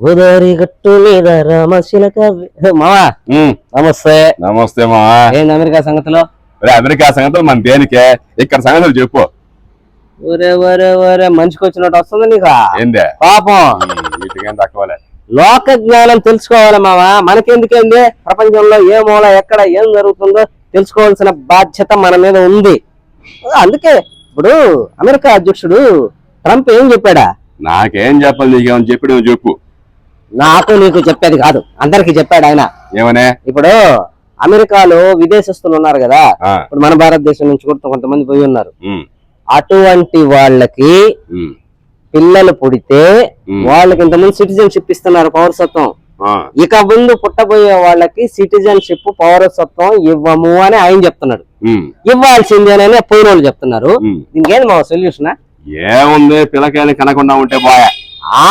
గోదావరి గట్టు మీద రామశిలక మావా నమస్తే. నమస్తే మావా. ఏంది అమెరికా సంగతిలో? అమెరికా సంగతులు మన దేనికే? ఇక్కడ సంగతులు చెప్పు. ఒరే ఒరే ఒరే మనిషికి వచ్చినట్టు వస్తుంది నీకు? ఏందే? పాపం. వీటికేం తక్కువలే. లోక జ్ఞానం తెలుసుకోవాలి మావా. మనకెందుకేంది? ప్రపంచంలో ఏ మూల ఎక్కడ ఏం జరుగుతుందో తెలుసుకోవాల్సిన బాధ్యత మన మీద ఉంది. అందుకే ఇప్పుడు అమెరికా అధ్యక్షుడు ట్రంప్ ఏం చెప్పాడా? నాకేం చెప్పాలి నీకేమని చెప్పి నువ్వు చెప్పు. నాకు నీకు చెప్పేది కాదు. అందరికి చెప్పాడు ఆయన. ఏమనే? ఇప్పుడు అమెరికాలో విదేశస్తులు ఉన్నారు కదా. ఇప్పుడు మన భారతదేశం నుంచి కూడా కొంతమంది పోయి ఉన్నారు. అటువంటి వాళ్ళకి పిల్లలు పుడితే వాళ్ళకి ఇంతకుముందు సిటిజన్షిప్ ఇస్తున్నారు పౌరసత్వం. ఇక ముందు పుట్టబోయే వాళ్ళకి సిటిజన్షిప్ పౌరసత్వం ఇవ్వము అని ఆయన చెప్తున్నాడు. ఇవ్వాల్సిందేనని పోయిన వాళ్ళు చెప్తున్నారు. దీనికేంది మా సొల్యూషన్ ఏముంది? పిల్లకాయలు కనకుండా ఉంటే ఆ?